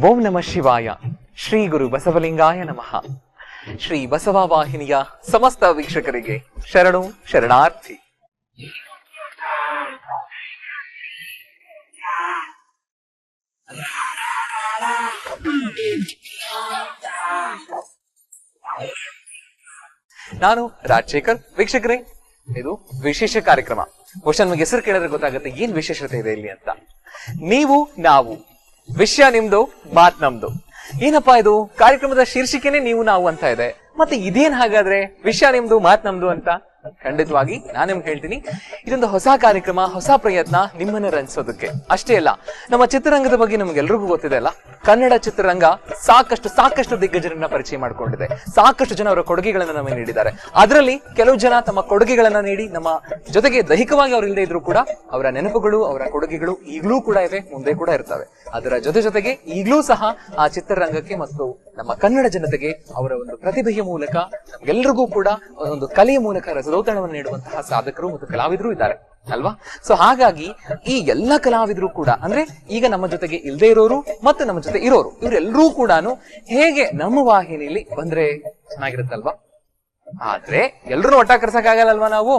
ಓಂ ನಮಃ ಶಿವಾಯ. ಶ್ರೀ ಗುರು ಬಸವಲಿಂಗಾಯ ನಮಃ. ಶ್ರೀ ಬಸವ ವಾಹಿನಿಯ ಸಮಸ್ತ ವೀಕ್ಷಕರಿಗೆ ಶರಣು, ಶರಣಾರ್ಥಿ. ನಾನು ರಾಜಶೇಖರ್, ವೀಕ್ಷಕರೇ. ಇದು ವಿಶೇಷ ಕಾರ್ಯಕ್ರಮ. ಬಹುಶಃ ನಮಗೆ ಹೆಸರು ಕೇಳಿದ್ರೆ ಗೊತ್ತಾಗುತ್ತೆ ಏನ್ ವಿಶೇಷತೆ ಇದೆ ಇಲ್ಲಿ ಅಂತ. ನೀವು, ನಾವು ವಿಷಯ ನಿಮ್ದು, ಮಾತ್ ನಮ್ದು. ಏನಪ್ಪಾ ಇದು? ಕಾರ್ಯಕ್ರಮದ ಶೀರ್ಷಿಕೆನೆ ನೀವು, ನಾವು ಅಂತ ಇದೆ. ಮತ್ತೆ ಇದೇನ್ ಹಾಗಾದ್ರೆ? ವಿಷಯ ನಿಮ್ದು, ಮಾತ್ ನಮ್ದು ಅಂತ? ಖಂಡಿತವಾಗಿ, ನಾನು ನಿಮ್ಗೆ ಹೇಳ್ತೀನಿ. ಇದೊಂದು ಹೊಸ ಕಾರ್ಯಕ್ರಮ, ಹೊಸ ಪ್ರಯತ್ನ ನಿಮ್ಮನ್ನ ರಂಜಿಸೋದಕ್ಕೆ. ಅಷ್ಟೇ ಅಲ್ಲ, ನಮ್ಮ ಚಿತ್ರರಂಗದ ಬಗ್ಗೆ ನಮ್ಗೆಲ್ರಿಗೂ ಗೊತ್ತಿದೆ ಅಲ್ಲ? ಕನ್ನಡ ಚಿತ್ರರಂಗ ಸಾಕಷ್ಟು ಸಾಕಷ್ಟು ದಿಗ್ಗಜರನ್ನ ಪರಿಚಯ ಮಾಡಿಕೊಂಡಿದೆ. ಸಾಕಷ್ಟು ಜನ ಅವರ ಕೊಡುಗೆಗಳನ್ನ ನಮಗೆ ನೀಡಿದ್ದಾರೆ. ಅದರಲ್ಲಿ ಕೆಲವು ಜನ ತಮ್ಮ ಕೊಡುಗೆಗಳನ್ನ ನೀಡಿ, ನಮ್ಮ ಜೊತೆಗೆ ದೈಹಿಕವಾಗಿ ಅವ್ರು ಇಲ್ಲದೆ ಇದ್ರು ಕೂಡ ಅವರ ನೆನಪುಗಳು, ಅವರ ಕೊಡುಗೆಗಳು ಈಗಲೂ ಕೂಡ ಇವೆ ಮುಂದೆ ಕೂಡ ಇರ್ತವೆ. ಅದರ ಜೊತೆ ಜೊತೆಗೆ ಈಗಲೂ ಸಹ ಆ ಚಿತ್ರರಂಗಕ್ಕೆ ಮತ್ತು ನಮ್ಮ ಕನ್ನಡ ಜನತೆಗೆ ಅವರ ಒಂದು ಪ್ರತಿಭೆಯ ಮೂಲಕ ಎಲ್ಲರಿಗೂ ಕೂಡ ಒಂದು ಕಲೆಯ ಮೂಲಕ ರಸದೌತಣವನ್ನು ನೀಡುವಂತಹ ಸಾಧಕರು ಮತ್ತು ಕಲಾವಿದರು ಇದ್ದಾರೆ, ಅಲ್ವಾ? ಸೊ ಹಾಗಾಗಿ ಈ ಎಲ್ಲ ಕಲಾವಿದರು ಕೂಡ, ಅಂದ್ರೆ ಈಗ ನಮ್ಮ ಜೊತೆಗೆ ಇಲ್ಲದೆ ಇರೋರು ಮತ್ತು ನಮ್ಮ ಜೊತೆ ಇರೋರು ಇವರೆಲ್ಲರೂ ಕೂಡ ಹೇಗೆ ನಮ್ಮ ವಾಹಿನಿಯಲ್ಲಿ ಬಂದ್ರೆ ಚೆನ್ನಾಗಿರುತ್ತಲ್ವಾ? ಆದ್ರೆ ಎಲ್ರು ಒಟ್ಟ ಕರ್ಸಕ್ಕಾಗಲ್ಲಲ್ವಾ ನಾವು?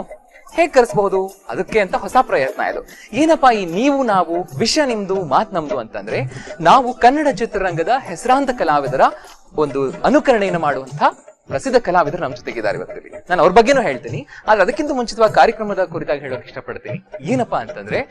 ಹೇಗ್ ಕರ್ಸ್ಬಹುದು ಅದಕ್ಕೆ ಅಂತ ಹೊಸ ಪ್ರಯತ್ನ ಇದು. ಏನಪ್ಪಾ ಈ ನೀವು ನಾವು ವಿಷಯ ನಿಮ್ದು, ಮಾತ್ ನಮ್ದು ಅಂತಂದ್ರೆ, ನಾವು ಕನ್ನಡ ಚಿತ್ರರಂಗದ ಹೆಸರಾಂತ ಕಲಾವಿದರ ಒಂದು ಅನುಕರಣೆಯನ್ನು ಮಾಡುವಂತ ಪ್ರಸಿದ್ಧ ಕಲಾವಿದರು ನಮ್ಮ ಜೊತೆಗಿದ್ದಾರೆ ಇವತ್ತಿಲ್ಲಿ. ನಾನು ಅವ್ರ ಬಗ್ಗೆನೂ ಹೇಳ್ತೀನಿ, ಆದ್ರೆ ಅದಕ್ಕಿಂತ ಮುಂಚಿತವಾಗಿ ಕಾರ್ಯಕ್ರಮದ ಕುರಿತಾಗಿ ಹೇಳೋಕೆ ಇಷ್ಟಪಡ್ತೀನಿ. ಏನಪ್ಪಾ ಅಂತಂದ್ರೆ,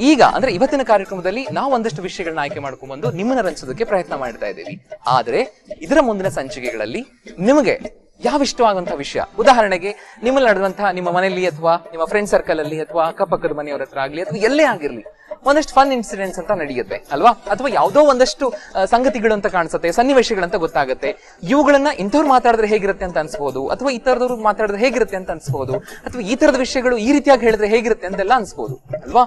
ಈಗ, ಅಂದ್ರೆ ಇವತ್ತಿನ ಕಾರ್ಯಕ್ರಮದಲ್ಲಿ ನಾವು ಒಂದಷ್ಟು ವಿಷಯಗಳನ್ನ ಆಯ್ಕೆ ಮಾಡ್ಕೊಂಡ್ಬಂದು ನಿಮ್ಮನ್ನ ರಂಚೋದಕ್ಕೆ ಪ್ರಯತ್ನ ಮಾಡ್ತಾ ಇದ್ದೀವಿ. ಆದ್ರೆ, ಇದರ ಮುಂದಿನ ಸಂಚಿಕೆಗಳಲ್ಲಿ ನಿಮಗೆ ಯಾವ ಇಷ್ಟವಾಗುವಂತಹ ವಿಷಯ? ಉದಾಹರಣೆಗೆ, ನಿಮ್ಮಲ್ಲಿ ನಡೆದಂತಹ ನಿಮ್ಮ ಮನೆಯಲ್ಲಿ ಅಥವಾ ನಿಮ್ಮ ಫ್ರೆಂಡ್ ಸರ್ಕಲ್ ಅಲ್ಲಿ ಅಥವಾ ಅಕ್ಕಪಕ್ಕದ ಮನೆಯವರ ಹತ್ರ ಆಗಲಿ, ಅಥವಾ ಎಲ್ಲೇ ಆಗಿರ್ಲಿ ಒಂದಷ್ಟು ಫನ್ ಇನ್ಸಿಡೆಂಟ್ಸ್ ಅಂತ ನಡೆಯುತ್ತೆ, ಅಲ್ವಾ? ಅಥವಾ ಯಾವುದೋ ಒಂದಷ್ಟು ಸಂಗತಿಗಳು ಅಂತ ಕಾಣಿಸುತ್ತೆ ಸನ್ನಿವೇಶಗಳಂತ ಗೊತ್ತಾಗುತ್ತೆ. ಇವುಗಳನ್ನ ಇಂಥವ್ರು ಮಾತಾಡಿದ್ರೆ ಹೇಗಿರುತ್ತೆ ಅಂತ ಅನ್ಸ್ಬೋದು, ಅಥವಾ ಈ ತರದವ್ರು ಮಾತಾಡಿದ್ರೆ ಹೇಗಿರುತ್ತೆ ಅಂತ ಅನ್ಸ್ಬೋದು, ಅಥವಾ ಈ ತರದ ವಿಷಯಗಳು ಈ ರೀತಿಯಾಗಿ ಹೇಳಿದ್ರೆ ಹೇಗಿರುತ್ತೆ ಅಂತೆಲ್ಲ ಅನ್ಸ್ಬೋದು, ಅಲ್ವಾ?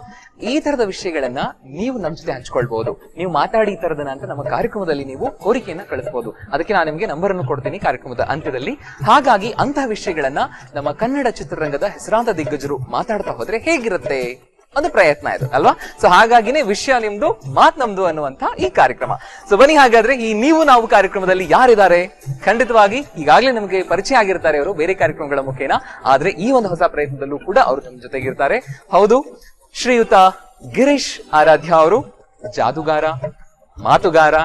ಈ ತರದ ವಿಷಯಗಳನ್ನ ನೀವು ನಮ್ಮ ಜೊತೆ ಹಂಚ್ಕೊಳ್ಬಹುದು ನೀವು ಮಾತಾಡಿ ಈ ತರದನ ಅಂತ ನಮ್ಮ ಕಾರ್ಯಕ್ರಮದಲ್ಲಿ ನೀವು ಕೋರಿಕೆಯನ್ನ ಕಳಿಸಬಹುದು ಅದಕ್ಕೆ ನಾನು ನಿಮಗೆ ನಂಬರ್ ಅನ್ನು ಕೊಡ್ತೀನಿ ಕಾರ್ಯಕ್ರಮದ ಅಂತ್ಯದಲ್ಲಿ. ಹಾಗಾಗಿ ಅಂತಹ ವಿಷಯಗಳನ್ನ ನಮ್ಮ ಕನ್ನಡ ಚಿತ್ರರಂಗದ ಹೆಸರಾಂತ ದಿಗ್ಗಜರು ಮಾತಾಡ್ತಾ ಹೋದ್ರೆ ಹೇಗಿರುತ್ತೆ? ಒಂದು ಪ್ರಯತ್ನ ಇದು, ಅಲ್ವಾ? ಸೊ ಹಾಗಾಗಿನೇ ವಿಷಯ ನಿಮ್ದು, ಮಾತ್ ನಮ್ದು ಅನ್ನುವಂತ ಈ ಕಾರ್ಯಕ್ರಮ. ಸೊ ಬನ್ನಿ ಹಾಗಾದ್ರೆ, ಈ ನೀವು ನಾವು ಕಾರ್ಯಕ್ರಮದಲ್ಲಿ ಯಾರಿದ್ದಾರೆ? ಖಂಡಿತವಾಗಿ, ಈಗಾಗಲೇ ನಮಗೆ ಪರಿಚಯ ಆಗಿರ್ತಾರೆ ಅವರು, ಬೇರೆ ಕಾರ್ಯಕ್ರಮಗಳ ಮುಖೇನ. ಆದ್ರೆ ಈ ಒಂದು ಹೊಸ ಪ್ರಯತ್ನದಲ್ಲೂ ಕೂಡ ಅವರು ನಮ್ಮ ಜೊತೆಗಿರ್ತಾರೆ ಹೌದು, ಶ್ರೀಯುತ ಗಿರೀಶ್ ಆರಾಧ್ಯ ಅವರು, ಜಾದುಗಾರ. ಮಾತುಗಾರ?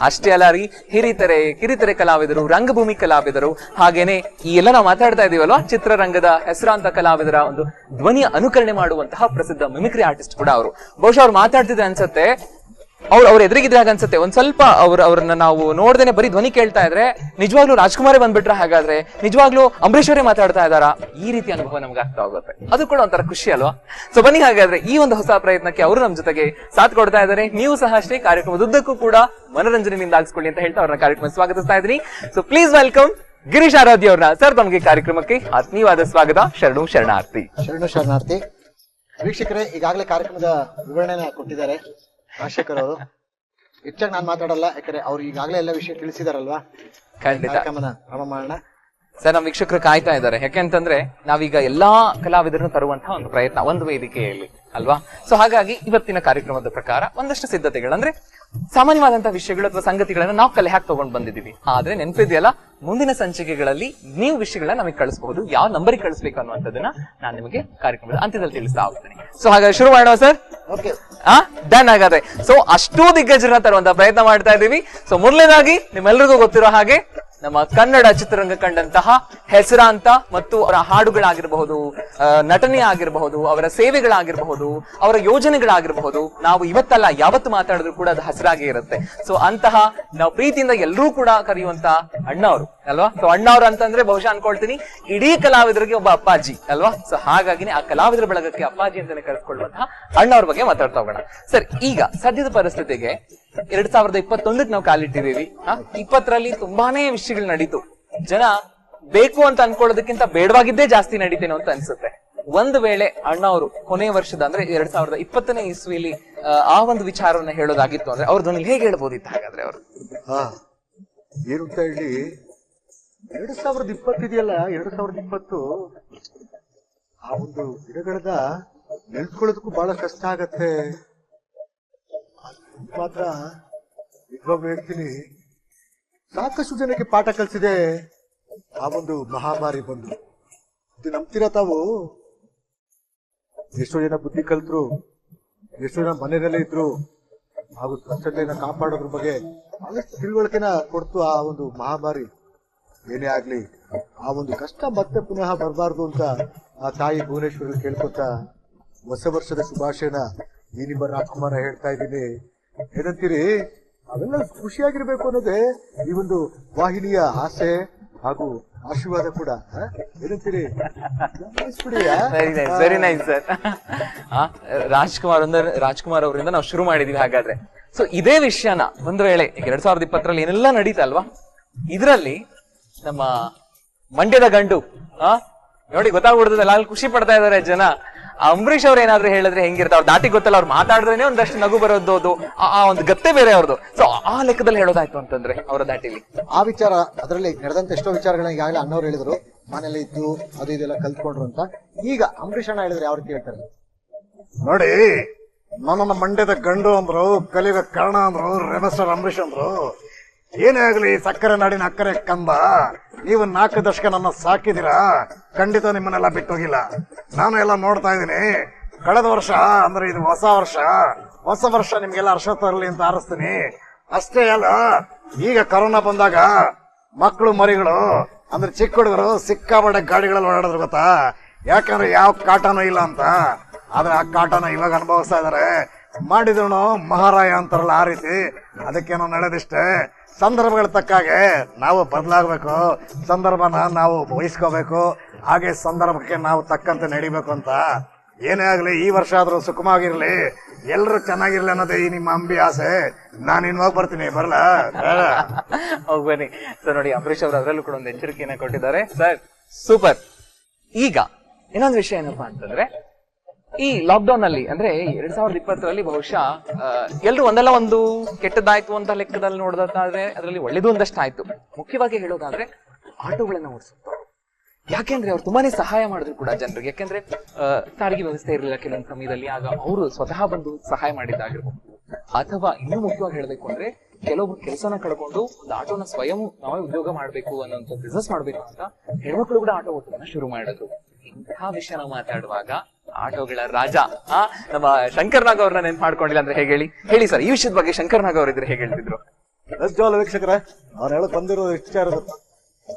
ಅಷ್ಟೇ ಅಲ್ಲ ರೀ, ಹಿರಿತೆರೆ ಕಿರಿತೆರೆ ಕಲಾವಿದರು, ರಂಗಭೂಮಿ ಕಲಾವಿದರು, ಹಾಗೇನೆ ಈ ಎಲ್ಲ ನಾವು ಮಾತಾಡ್ತಾ ಇದೀವಲ್ವಾ ಚಿತ್ರರಂಗದ ಹೆಸರಾಂತ ಕಲಾವಿದರ ಒಂದು ಧ್ವನಿಯ ಅನುಕರಣೆ ಮಾಡುವಂತಹ ಪ್ರಸಿದ್ಧ ಮಿಮಿಕ್ರಿ ಆರ್ಟಿಸ್ಟ್ ಕೂಡ ಅವರು ಬಹುಶಃ ಅವ್ರು ಮಾತಾಡ್ತಿದ್ರೆ ಅನ್ಸತ್ತೆ ಅವ್ರು ಅವ್ರ ಹಾಗೆ ಅನ್ಸುತ್ತೆ. ಒಂದ್ ಸ್ವಲ್ಪ ಅವ್ರ ಅವ್ರನ್ನ ನಾವು ನೋಡ್ದೇನೆ ಬರೀ ಧ್ವನಿ ಕೇಳ್ತಾ ಇದ್ರೆ ನಿಜವಾಗ್ಲೂ ರಾಜ್ಕುಮಾರೇ ಬಂದ್ಬಿಟ್ರೆ ಹಾಗಾದ್ರೆ ನಿಜವಾಗ್ಲೂ ಅಂಬರೀಶ್ ಅವರೇ ಮಾತಾಡ್ತಾ ಇದಾರ ಈ ರೀತಿ ಅನುಭವ ನಮ್ಗೆ ಆಗ್ತಾ ಹೋಗುತ್ತೆ. ಅದು ಕೂಡ ಒಂಥರ ಖುಷಿ ಅಲ್ವಾ? ಸೊ ಬನ್ನಿ ಹಾಗಾದ್ರೆ ಈ ಒಂದು ಹೊಸ ಪ್ರಯತ್ನಕ್ಕೆ ಅವರು ನಮ್ಮ ಜೊತೆಗೆ ಸಾಥ್ ಕೊಡ್ತಾ ಇದ್ದಾರೆ. ನೀವು ಸಹ ಅಷ್ಟೇ ಕಾರ್ಯಕ್ರಮದ ಉದ್ದಕ್ಕೂ ಕೂಡ ಮನೋರಂಜನೆಯಿಂದ ಆಗಿಸ್ಕೊಳ್ಳಿ ಅಂತ ಹೇಳ್ತಾ ಅವ್ರನ್ನ ಕಾರ್ಯಕ್ರಮ ಸ್ವಾಗತಿಸ್ತಾ ಇದ್ದೀನಿ. So please welcome Girish Aradhya ಅವ್ರನ್ನ. ಸರ್ ತಮಗೆ ಕಾರ್ಯಕ್ರಮಕ್ಕೆ ಆತ್ಮೀಯವಾದ ಸ್ವಾಗತ. ಶರಣು ಶರಣಾರ್ಥಿ. ಶರಣು ಶರಣಾರ್ಥಿ. ವೀಕ್ಷಕರೇ, ಈಗಾಗಲೇ ಕಾರ್ಯಕ್ರಮದ ವಿವರಣೆನ ಕೊಟ್ಟಿದ್ದಾರೆ. ರಾಜಶೇಖರ್ ಅವರು. ಹೆಚ್ಚಾಗಿ ನಾನು ಮಾತಾಡಲ್ಲ ಯಾಕಂದ್ರೆ ಅವ್ರು ಈಗಾಗಲೇ ಎಲ್ಲ ವಿಷಯ ತಿಳಿಸಿದಾರಲ್ವಾ? ಖಂಡಿತ. ಸರ್ ನಮ್ಮ ವೀಕ್ಷಕರು ಕಾಯ್ತಾ ಇದ್ದಾರೆ. ಯಾಕೆಂತಂದ್ರೆ ನಾವೀಗ ಎಲ್ಲಾ ಕಲಾವಿದರನ್ನು ತರುವಂತಹ ಒಂದು ಪ್ರಯತ್ನ ಒಂದು ವೇದಿಕೆಯಲ್ಲಿ ಅಲ್ವಾ? ಸೊ ಹಾಗಾಗಿ ಇವತ್ತಿನ ಕಾರ್ಯಕ್ರಮದ ಪ್ರಕಾರ ಒಂದಷ್ಟು ಸಿದ್ಧತೆಗಳು ಅಂದ್ರೆ ಸಾಮಾನ್ಯವಾದಂತಹ ವಿಷಯಗಳು ಅಥವಾ ಸಂಗತಿಗಳನ್ನ ನಾವು ಕಲೆ ಹಾಕಿ ತಗೊಂಡ್ ಬಂದಿದ್ದೀವಿ. ಆದ್ರೆ ನೆನಪಿದೆಯಲ್ಲ ಮುಂದಿನ ಸಂಚಿಕೆಗಳಲ್ಲಿ ನೀವು ವಿಷಯಗಳನ್ನ ನಮಗೆ ಕಳಿಸಬಹುದು. ಯಾವ ನಂಬರ್ ಕಳಿಸಬೇಕು ಅನ್ನುವಂಥದ್ದನ್ನ ನಾನು ನಿಮಗೆ ಕಾರ್ಯಕ್ರಮದ ಅಂತ್ಯದಲ್ಲಿ ತಿಳಿಸ್ತಾ ಹೋಗ್ತೇನೆ. ಸೊ ಹಾಗಾದ್ರೆ ಶುರು ಮಾಡೋಣ ಸರ್? ಓಕೆ. ಆ? ಡನ್ ಹಾಗಾದ್ರೆ. ಸೊ ಅಷ್ಟು ದಿಗ್ಗಜರನ್ನ ತರುವಂತ ಪ್ರಯತ್ನ ಮಾಡ್ತಾ ಇದ್ದೀವಿ. ಸೊ ಮೊದಲನೇದಾಗಿ ನಿಮ್ಮೆಲ್ಲರಿಗೂ ಗೊತ್ತಿರೋ ಹಾಗೆ ನಮ್ಮ ಕನ್ನಡ ಚಿತ್ರರಂಗ ಕಂಡಂತಹ ಹೆಸರಾಂತ ಮತ್ತು ಅವರ ಹಾಡುಗಳಾಗಿರಬಹುದು ನಟನೆ ಆಗಿರಬಹುದು ಅವರ ಸೇವೆಗಳಾಗಿರಬಹುದು, ಅವರ ಯೋಜನೆಗಳಾಗಿರಬಹುದು. ನಾವು ಇವತ್ತಲ್ಲ, ಯಾವತ್ತು ಮಾತಾಡಿದ್ರು ಕೂಡ ಅದು ಹಸಿರಾಗೇ ಇರುತ್ತೆ. ಸೊ ಅಂತಹ ನಾವು ಪ್ರೀತಿಯಿಂದ ಎಲ್ಲರೂ ಕೂಡ ಕರೆಯುವಂತ ಅಣ್ಣವರು. ಅಲ್ವಾ? ಸೊ ಅಣ್ಣವ್ರು ಅಂತಂದ್ರೆ ಬಹುಶಃ ಅನ್ಕೊಳ್ತೀನಿ ಇಡೀ ಕಲಾವಿದರಿಗೆ ಒಬ್ಬ ಅಪ್ಪಾಜಿ ಅಲ್ವಾ? ಸೊ ಹಾಗಾಗಿನೇ ಆ ಕಲಾವಿದರ ಬಳಗಕ್ಕೆ ಅಪ್ಪಾಜಿ ಅಂತಾನೆ ಕರೆಸ್ಕೊಳ್ಳುವಂತಹ ಅಣ್ಣವ್ರ ಬಗ್ಗೆ ಮಾತಾಡ್ತಾ ಹೋಗೋಣ. ಸರ್ ಈಗ ಸದ್ಯದ ಪರಿಸ್ಥಿತಿಗೆ ಎರಡ್ ಸಾವಿರದ ಇಪ್ಪತ್ತೊಂದಕ್ಕೆ ನಾವು ಕಾಲಿಟ್ಟಿದೀವಿ ಇಪ್ಪತ್ತರಲ್ಲಿ ತುಂಬಾನೇ ವಿಷಯಗಳು ನಡೀತು. ಜನ ಬೇಕು ಅಂತ ಅನ್ಕೊಳ್ಳೋದಕ್ಕಿಂತ ಬೇಡವಾಗಿದ್ದೇ ಜಾಸ್ತಿ ನಡೀತೇನೋ ಅಂತ ಅನ್ಸುತ್ತೆ. ಒಂದು ವೇಳೆ ಅಣ್ಣವರು ಕೊನೆಯ ವರ್ಷದ ಅಂದ್ರೆ ಎರಡ್ ಸಾವಿರದ ಇಪ್ಪತ್ತನೇ ಇಸ್ವಿಲಿ ಆ, ಒಂದು ವಿಚಾರವನ್ನ ಹೇಳೋದಾಗಿತ್ತು ಅಂದ್ರೆ ಅವ್ರ ಧ್ವನಿ ಹೇಗೆ ಹೇಳ್ಬೋದಿತ್ತು ಹಾಗಾದ್ರೆ ಅವರು? ಏನು ಅಂತ ಹೇಳಿ? ಎರಡು ಸಾವಿರದ ಇಪ್ಪತ್ತಿದೆಯಲ್ಲ, ಎರಡು ಸಾವಿರದ ಇಪ್ಪತ್ತು ಆ ಒಂದು ಗಿಡಗಳದ ನೆಲ್ಕೊಳ್ಳೋದಕ್ಕೂ ಬಹಳ ಕಷ್ಟ ಆಗತ್ತೆ. ಮಾತ್ರ ನಿಜವಾಗ್ಲೂ ಹೇಳ್ತೀನಿ, ಸಾಕಷ್ಟು ಜನಕ್ಕೆ ಪಾಠ ಕಲಿಸಿದೆ ಆ ಒಂದು ಮಹಾಮಾರಿ ಬಂದು. ಇದು ನಂಬ್ತೀರಾ ತಾವು? ಎಷ್ಟೋ ಜನ ಬುದ್ಧಿ ಕಲ್ತರು, ಎಷ್ಟೋ ಜನ ಮನೆಯಲ್ಲೇ ಇದ್ರು, ಹಾಗೂ ಸ್ವಚ್ಛತೆಯನ್ನ ಕಾಪಾಡೋದ್ರ ಬಗ್ಗೆ ಬಹಳಷ್ಟು ತಿಳುವಳಿಕೆನ ಕೊಡ್ತು ಆ ಒಂದು ಮಹಾಮಾರಿ. ಏನೇ ಆಗ್ಲಿ ಆ ಒಂದು ಕಷ್ಟ ಮತ್ತೆ ಪುನಃ ಬರಬಾರ್ದು ಅಂತ ಆ ತಾಯಿ ಭುವನೇಶ್ವರ ಕೇಳ್ಕೊತ ಹೊಸ ವರ್ಷದ ಶುಭಾಶಯನ ಈ ನಿಮ್ಮ ರಾಜ್ಕುಮಾರ ಹೇಳ್ತಾ ಇದ್ದೀನಿ. ಏನಂತೀರಿ? ಅವೆಲ್ಲ ಖುಷಿಯಾಗಿರ್ಬೇಕು ಅನ್ನೋದೇ ಈ ಒಂದು ವಾಹಿನಿಯ ಆಸೆ ಹಾಗೂ ಆಶೀರ್ವಾದ ಕೂಡ? ಏನಂತೀರಿ? ವೆರಿ ನೈಸ್ ಸರ್ ರಾಜ್ಕುಮಾರ್ ಅಂದ್ರೆ ರಾಜ್ಕುಮಾರ್ ಅವರಿಂದ ನಾವು ಶುರು ಮಾಡಿದೀವಿ ಹಾಗಾದ್ರೆ. ಸೊ ಇದೇ ವಿಷಯನ ಒಂದ್ ವೇಳೆ ಎರಡ್ ಸಾವಿರದ ಇಪ್ಪತ್ತರಲ್ಲಿ ಏನೆಲ್ಲ ನಡೀತಲ್ವಾ? ಇದರಲ್ಲಿ ನಮ್ಮ ಮಂಡ್ಯದ ಗಂಡು ಆ? ನೋಡಿ ಗೊತ್ತಾಗ್ಬಿಡ್ತದಲ್ಲ ಅಲ್ಲಿ ಖುಷಿ ಪಡ್ತಾ ಇದಾರೆ ಜನ. ಆ ಅಂಬರೀಶ್ ಅವ್ರು ಏನಾದ್ರು ಹೇಳಿದ್ರೆ ಹೆಂಗಿರ್ತಾರೆ ಅವ್ರ ದಾಟಿ ಗೊತ್ತಲ್ಲ ಅವ್ರು ಮಾತಾಡಿದ್ರೇನೆ ಒಂದಷ್ಟು ನಗು ಬರೋದು ಅದು ಆ ಒಂದು ಗತ್ತೆ ಬೇರೆ ಅವ್ರದ್ದು ಸೊ ಆ ಲೆಕ್ಕದಲ್ಲಿ ಹೇಳೋದಾಯ್ತು ಅಂತಂದ್ರೆ ಅವರ ದಾಟಿಲಿ. ಆ ವಿಚಾರ ಅದರಲ್ಲಿ ನಡೆದಂತ ಎಷ್ಟೋ ವಿಚಾರಗಳನ್ನ ಈಗಾಗಲೇ ಅಣ್ಣವ್ರು ಹೇಳಿದ್ರು. ಮನೇಲಿ ಇದ್ದು ಅದು ಇದೆಲ್ಲ ಕಲ್ತ್ಕೊಂಡ್ರು ಅಂತ. ಈಗ ಅಂಬರೀಷ್ ಅಣ್ಣ ಹೇಳಿದ್ರೆ ಯಾವ ರೀತಿ ಹೇಳ್ತಾರೆ ನೋಡಿ ನನ್ನ ಮಂಡ್ಯದ ಗಂಡು ಅಂದ್ರು ಕಲಿದ ಕರ್ಣ ಅಂದ್ರು ರೆಮಸ್ಟರ್ ಅಂಬರೀಷ್ ಅಂದ್ರು ಏನೇ ಆಗಲಿ ಸಕ್ಕರೆ ನಾಡಿನ ಅಕ್ಕರೆ ಕಂದ ನೀವು ನಾಲ್ಕು ದಶಕ ನನ್ನ ಸಾಕಿದಿರಾ ಖಂಡಿತ ನಿಮ್ಮನ್ನೆಲ್ಲ ಬಿಟ್ಟೋಗಿಲ್ಲ. ನಾನು ಎಲ್ಲ ನೋಡ್ತಾ ಇದ್ದೀನಿ. ಕಳೆದ ವರ್ಷ, ಅಂದ್ರೆ ಇದು ಹೊಸ ವರ್ಷ ಹೊಸ ವರ್ಷ ನಿಮ್ಗೆಲ್ಲ ಹರ್ಷ ತರಲಿ ಅಂತ ಆರಿಸ್ತೀನಿ. ಅಷ್ಟೇ ಅಲ್ಲ, ಈಗ ಕರೋನಾ ಬಂದಾಗ ಮಕ್ಕಳು, ಮರಿಗಳು, ಅಂದ್ರೆ ಚಿಕ್ಕ ಹುಡುಗರು ಸಿಕ್ಕಾಪಟ್ಟೆ ಗಾಡಿಗಳಲ್ಲಿ ಓಡಾಡಿದ್ರು ಗೊತ್ತಾ? ಯಾಕಂದ್ರೆ ಯಾವ ಕಾಟನೂ ಇಲ್ಲ ಅಂತ. ಆದ್ರೆ ಆ ಕಾಟನ ಇವಾಗ ಅನುಭವಿಸ್ತಾ ಇದಾರೆ ಮಾಡಿದ್ರು ಮಹಾರಾಯ ಅಂತಾರಲ್ಲ ಆ ರೀತಿ. ಅದಕ್ಕೇನೋ ನಡೆದಿಷ್ಟೇ. ಸಂದರ್ಭಗಳ ತಕ್ಕಾಗೆ ನಾವು ಬದಲಾಗಬೇಕು. ಸಂದರ್ಭನ ನಾವು ವಹಿಸ್ಕೋಬೇಕು. ಹಾಗೆ ಸಂದರ್ಭಕ್ಕೆ ನಾವು ತಕ್ಕಂತೆ ನಡಿಬೇಕು ಅಂತ. ಏನೇ ಆಗಲಿ, ಈ ವರ್ಷ ಆದರೂ ಸುಖವಾಗಿರಲಿ. ಎಲ್ಲರೂ ಚೆನ್ನಾಗಿರ್ಲಿ ಅನ್ನೋದೇ ಈ ನಿಮ್ಮ ಅಂಬಿ ಆಸೆ. ನಾನು ಇನ್ವಾಗ ಬರ್ತೀನಿ ಬರಲ್ಲ ಹೋಗಿ ಹೋಗ್ ಬನ್ನಿ. ಸರ್ ನೋಡಿ ಅಂಬರೀಶ್ ಅವರು ಅದರಲ್ಲೂ ಕೂಡ ಒಂದು ಎಚ್ಚರಿಕೆಯನ್ನು ಕೊಟ್ಟಿದ್ದಾರೆ. ಸರ್ ಸೂಪರ್ ಈಗ ಇನ್ನೊಂದು ವಿಷಯ ಏನಪ್ಪಾ ಅಂತಂದ್ರೆ ಈ ಲಾಕ್ಡೌನ್ ಅಲ್ಲಿ ಅಂದ್ರೆ ಎರಡ್ ಸಾವಿರದ ಇಪ್ಪತ್ತರಲ್ಲಿ ಬಹುಶಃ ಎಲ್ರು ಒಂದಲ್ಲ ಒಂದು ಕೆಟ್ಟದಾಯ್ತು ಅಂತ ಲೆಕ್ಕದಲ್ಲಿ ನೋಡೋದಾದ್ರೆ ಅದರಲ್ಲಿ ಒಳ್ಳೇದು ಒಂದಷ್ಟು ಆಯ್ತು ಮುಖ್ಯವಾಗಿ ಹೇಳೋದಾದ್ರೆ, ಆಟೋಗಳನ್ನ ಓಡಿಸುತ್ತೆ. ಯಾಕೆಂದ್ರೆ ಅವ್ರು ತುಂಬಾನೇ ಸಹಾಯ ಮಾಡಿದ್ರು ಕೂಡ ಜನರಿಗೆ. ಯಾಕೆಂದ್ರೆ ಸಾರಿಗೆ ವ್ಯವಸ್ಥೆ ಇರಲಿಲ್ಲ ಕೆಲವೊಂದು ಸಮಯದಲ್ಲಿ, ಆಗ ಅವರು ಸ್ವತಃ ಬಂದು ಸಹಾಯ ಮಾಡಿದ್ದಾಗಿರ್ಬೋದು. ಅಥವಾ ಇನ್ನೂ ಮುಖ್ಯವಾಗಿ ಹೇಳಬೇಕು ಅಂದ್ರೆ, ಕೆಲವೊಬ್ರು ಕೆಲಸನ ಕಳ್ಕೊಂಡು ಒಂದು ಆಟೋನ ಸ್ವಯಂ ನಾವೇ ಉದ್ಯೋಗ ಮಾಡಬೇಕು ಅನ್ನೋಂಥ ಬಿಸ್ನೆಸ್ ಮಾಡ್ಬೇಕು ಅಂತ ಹೆಣ್ಮಕ್ಳು ಕೂಡ ಆಟೋ ಓಟೋನ ಶುರು ಮಾಡಿದ್ರು. ಇಂತಹ ವಿಷಯನ ಮಾತಾಡುವಾಗ ಆಟೋಗಳ ರಾಜ. ಆ, ನಮ್ಮ ಶಂಕರ್ ನಾಗ್ ಅವ್ರನ್ನ ನೆನ್ಪು ಮಾಡ್ಕೊಂಡಿಲ್ಲ ಅಂದ್ರೆ ಹೇಗೆ ಹೇಳಿ? ಹೇಳಿ ಸರ್, ಈ ವಿಷಯದ ಬಗ್ಗೆ ಶಂಕರ್ ನಾಗ್ ಅವ್ರು ಇದ್ರೆ ಹೇಗೆ ಹೇಳ್ತಿದ್ರು? ಜೋಲ ವೀಕ್ಷಕರೇ ಅವ್ರು ಹೇಳಕ್ ಬಂದಿರೋ ವಿಚಾರ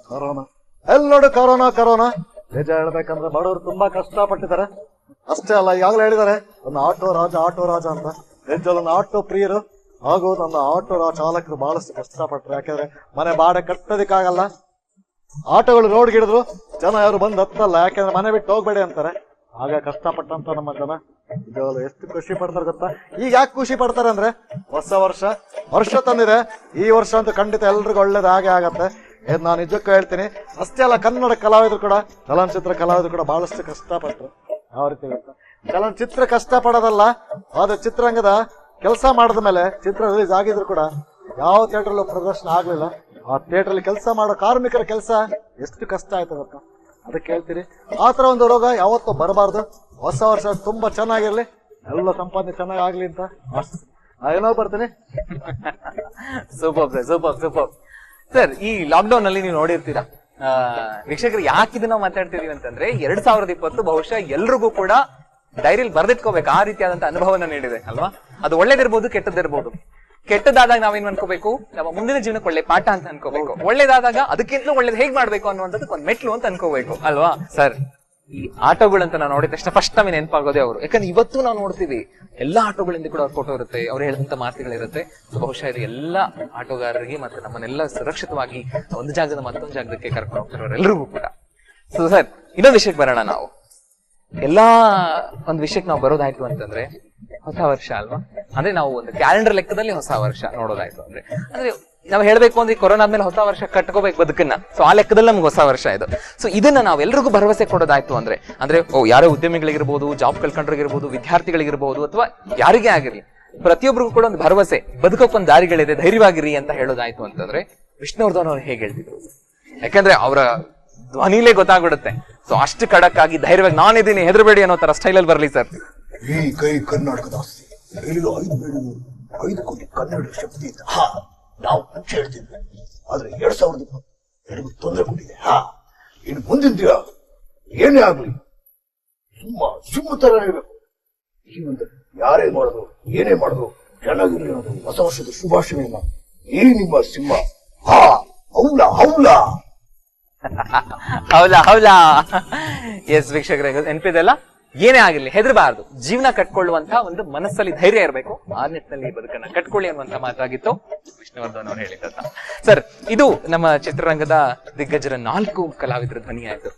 ಕೊರೋನಾ. ಎಲ್ ನೋಡು ಕೊರೋನಾ ಕೊರೋನಾ. ನಿಜ ಹೇಳ್ಬೇಕಂದ್ರೆ ಬಡವರು ತುಂಬಾ ಕಷ್ಟ ಪಟ್ಟಿದ್ದಾರೆ ಅಷ್ಟೇ ಅಲ್ಲ, ಈಗಾಗಲೇ ಹೇಳಿದ್ದಾರೆ, ಒಂದು ಆಟೋ ರಾಜ ಆಟೋ ರಾಜ ಅಂತ. ನಿಜವಲ್ಲ ಆಟೋ ಪ್ರಿಯರು. ಹಾಗೂ ನನ್ನ ಆಟೋ ಚಾಲಕರು ಬಹಳಷ್ಟು ಕಷ್ಟಪಟ್ಟರು. ಯಾಕಂದ್ರೆ ಮನೆ ಬಾಡೆ ಕಟ್ಟೋದಕ್ಕಾಗಲ್ಲ. ಆಟೋಗಳು ರೋಡ್ ಗಿಡಿದ್ರು ಜನ ಯಾರು ಬಂದು ಹತ್ತಲ್ಲ. ಯಾಕಂದ್ರೆ ಮನೆ ಬಿಟ್ಟು ಹೋಗ್ಬೇಡಿ ಅಂತಾರೆ. ಆಗ ಕಷ್ಟಪಟ್ಟಂತ ನಮ್ಮ ಜನ. ಎಷ್ಟು ಖುಷಿ ಪಡ್ತಾರೆ ಗೊತ್ತಾ? ಈಗ ಯಾಕೆ ಖುಷಿ ಪಡ್ತಾರೆ ಅಂದ್ರೆ ಹೊಸ ವರ್ಷ ವರ್ಷ ತಂದಿದೆ. ಈ ವರ್ಷ ಅಂತೂ ಖಂಡಿತ ಎಲ್ರಿಗೂ ಒಳ್ಳೇದು ಹಾಗೆ ಆಗತ್ತೆ. ಏನ್ ನಾನು ನಿಜಕ್ಕೂ ಹೇಳ್ತೀನಿ, ಅಷ್ಟೇ ಅಲ್ಲ, ಕನ್ನಡ ಕಲಾವಿದರು ಕೂಡ, ಚಲನಚಿತ್ರ ಕಲಾವಿದರು ಕೂಡ ಬಹಳಷ್ಟು ಕಷ್ಟಪಟ್ಟರು ಯಾವ ರೀತಿ ಗೊತ್ತಾ? ಚಲನಚಿತ್ರ ಕಷ್ಟ ಪಡೋದಲ್ಲ ಆದ್ರೆ ಚಿತ್ರರಂಗದ ಕೆಲಸ ಮಾಡಿದ ಮೇಲೆ, ಚಿತ್ರ ರಿಲೀಸ್ ಆಗಿದ್ರು ಕೂಡ ಯಾವ ಥಿಯೇಟರ್ ಪ್ರದರ್ಶನ ಆಗಲಿಲ್ಲ. ಆ ಥಿಯೇಟರ್ ಅಲ್ಲಿ ಕೆಲಸ ಮಾಡೋ ಕಾರ್ಮಿಕರ ಕೆಲಸ ಎಷ್ಟು ಕಷ್ಟ ಆಯ್ತು ಗೊತ್ತಾ? ಅದಕ್ಕೆ ಹೇಳ್ತೀರಿ ಆ ತರ ಒಂದು ರೋಗ ಯಾವತ್ತೂ ಬರಬಾರ್ದು. ಹೊಸ ವರ್ಷ ತುಂಬಾ ಚೆನ್ನಾಗಿರ್ಲಿ. ಎಲ್ಲ ಸಂಪಾದನೆ ಚೆನ್ನಾಗಿ ಆಗ್ಲಿ ಅಂತ. ಏನೋ ಬರ್ತೀನಿ. Super sir super super. Sir ಈ ಲಾಕ್ಡೌನ್ ಅಲ್ಲಿ ನೀವು ನೋಡಿರ್ತೀರಾ ವೀಕ್ಷಕರು ಯಾಕೆ ಇದನ್ನ ಮಾತಾಡ್ತಿದೀವಿ ಅಂತಂದ್ರೆ ಎರಡ್ ಸಾವಿರದ ಇಪ್ಪತ್ತು ಬಹುಶಃ ಎಲ್ರಿಗೂ ಕೂಡ ಡೈರಿಲಿ ಬರ್ದಿಟ್ಕೋಬೇಕು. ಆ ರೀತಿಯಾದಂತ ಅನುಭವನ ನೀಡಿದೆ ಅಲ್ವಾ? ಅದು ಒಳ್ಳೇದಿರ್ಬೋದು ಕೆಟ್ಟದಿರ್ಬೋದು ಕೆಟ್ಟದಾದಾಗ ನಾವೇನ್ ಅನ್ಕೋಬೇಕು? ನಮ್ಮ ಮುಂದಿನ ಜೀವನಕ್ಕೆ ಒಳ್ಳೆ ಪಾಠ ಅಂತ ಅನ್ಕೋಬೇಕು. ಒಳ್ಳೇದಾದಾಗ ಅದಕ್ಕಿಂತಲೂ ಒಳ್ಳೇದು ಹೇಗ್ ಮಾಡ್ಬೇಕು ಅನ್ನುವಂಥದ್ದು ಒಂದ್ ಮೆಟ್ಲು ಅಂತ ಅನ್ಕೋಬೇಕು. ಅಲ್ವಾ? ಸರ್ ಈ ಆಟೋಗಳಂತ ನಾವು ನೋಡಿದ ತಕ್ಷಣ ಫಸ್ಟ್ ನಮಗೆ ನೆನಪಾಗೋದೇ ಅವರು. ಯಾಕಂದ್ರೆ ಇವತ್ತು ನಾವು ನೋಡ್ತೀವಿ ಎಲ್ಲಾ ಆಟೋಗಳಿಂದ ಕೂಡ ಅವ್ರ ಫೋಟೋ ಇರುತ್ತೆ ಅವ್ರು ಹೇಳಿದಂತ ಮಾತುಗಳಿರುತ್ತೆ. ಬಹುಶಃ ಇದು ಎಲ್ಲಾ ಆಟೋಗಾರರಿಗೆ ಮತ್ತೆ ನಮ್ಮನ್ನೆಲ್ಲ ಸುರಕ್ಷಿತವಾಗಿ ಒಂದು ಜಾಗದ ಮತ್ತೊಂದು ಜಾಗಕ್ಕೆ ಕರ್ಕೊಂಡು ಹೋಗ್ತಿರೋರೆಲ್ಲರಿಗೂ ಕೂಡ. ಸೊ ಸರ್ ಇನ್ನೊಂದು ವಿಷಯಕ್ಕೆ ಬರೋಣ ನಾವು. ಎಲ್ಲಾ ಒಂದು ವಿಷಯಕ್ಕೆ ನಾವು ಬರೋದಾಯ್ತು ಅಂತಂದ್ರೆ ಹೊಸ ವರ್ಷ ಅಲ್ವಾ? ಅಂದ್ರೆ ನಾವು ಒಂದು ಕ್ಯಾಲೆಂಡರ್ ಲೆಕ್ಕದಲ್ಲಿ ಹೊಸ ವರ್ಷ ನೋಡೋದಾಯ್ತು ಅಂದ್ರೆ. ಅಂದ್ರೆ ನಾವು ಹೇಳ್ಬೇಕು ಅಂದ್ರೆ ಕೊರೋನಾ ಆದ್ಮೇಲೆ ಹೊಸ ವರ್ಷ ಕಟ್ಕೋಬೇಕು ಬದುಕನ್ನ. ಸೊ ಆ ಲೆಕ್ಕದಲ್ಲಿ ನಮ್ಗೆ ಹೊಸ ವರ್ಷ ಇದು. ಸೊ ಇದನ್ನ ನಾವು ಎಲ್ರಿಗೂ ಭರವಸೆ ಕೊಡೋದಾಯ್ತು ಅಂದ್ರೆ ಅಂದ್ರೆ, ಓ, ಯಾರೋ ಉದ್ಯಮಿಗಳಿಗಿರ್ಬೋದು ಜಾಬ್ ಕಳ್ಕೊಂಡ್ರಿಗಿರ್ಬೋದು, ವಿದ್ಯಾರ್ಥಿಗಳಿಗಿರ್ಬೋದು ಅಥವಾ ಯಾರಿಗೇ ಆಗಿರ್ಲಿ ಪ್ರತಿಯೊಬ್ಬರಿಗೂ ಕೂಡ ಒಂದು ಭರವಸೆ ಬದುಕೋಕೊಂದು ದಾರಿಗಳಿದೆ, ಧೈರ್ಯವಾಗಿರಿ ಅಂತ ಹೇಳೋದಾಯ್ತು ಅಂತಂದ್ರೆ ವಿಷ್ಣುವರ್ಧನ್ ಅವ್ರು ಹೇಗೆ ಹೇಳ್ತಿದ್ರು. ಯಾಕಂದ್ರೆ ಅವರ ಧ್ವನಿಲೇ ಗೊತ್ತಾಗ್ಬಿಡುತ್ತೆ. ಸೊ ಅಷ್ಟು ಖಡಕ್ ಆಗಿ ಧೈರ್ಯವಾಗಿ ನಾನಿದ್ದೀನಿ, ಹೆದರಬೇಡಿ ಅನ್ನೋ ತರ ಸ್ಟೈಲಲ್ಲಿ ಬರಲಿ ಸರ್. ಈ ಕೈ ಕರ್ನಾಟಕದ ಆಸ್ತಿ. ಹೇಳಿದ ಐದು ಬೆಳೆದು ಐದು ಕೋಟಿ ಕನ್ನಡ ಶಕ್ತಿ ಇದೆ. ಹಾ, ನಾವು ಮುಂಚೆ ಹೇಳ್ತಿದ್ವಿ ಆದ್ರೆ ಎರಡ್ ಸಾವಿರದ ಇಪ್ಪತ್ತು ನನಗೆ ತೊಂದರೆ ಕೊಟ್ಟಿದೆ. ಹಾ, ಇನ್ನು ಮುಂದಿನ ದಿನ ಏನೇ ಆಗ್ಲಿ, ಸುಮ್ಮ ಸಿಂಹ ತರ ಇರಬೇಕು. ಜೀವನದಲ್ಲಿ ಯಾರೇ ಮಾಡೋದು ಏನೇ ಮಾಡಿದ್ರು ಚೆನ್ನಾಗಿರ್ಲಿ ಅನ್ನೋದು ಹೊಸ ವರ್ಷದ ಶುಭಾಶಯಗಳನ್ನ ಈ ನಿಮ್ಮ ಸಿಂಹ. ಹಾ, ಹೌಲ ಹೌಲ. ಹೌಲ ಹೌಲ. ಎಸ್ ವೀಕ್ಷಕರೇ ನೆನಪಿದೆಲ್ಲ ಏನೇ ಆಗಿರಲಿ, ಹೆದರಬಾರದು. ಜೀವನ ಕಟ್ಕೊಳ್ಳುವಂತಹ ಒಂದು ಮನಸ್ಸಲ್ಲಿ ಧೈರ್ಯ ಇರಬೇಕು. ಆ ನಿಟ್ಟಿನಲ್ಲಿ ಬದುಕನ್ನ ಕಟ್ಕೊಳ್ಳಿ ಅನ್ನುವಂತ ಮಾತಾಗಿತ್ತು. ವಿಷ್ಣುವರ್ಧನ್ ಅವರು ಹೇಳಿದ್ದ ಸರ್, ಇದು ನಮ್ಮ ಚಿತ್ರರಂಗದ ದಿಗ್ಗಜರ ನಾಲ್ಕು ಕಲಾವಿದರ ಧ್ವನಿಯಾಯಿತು.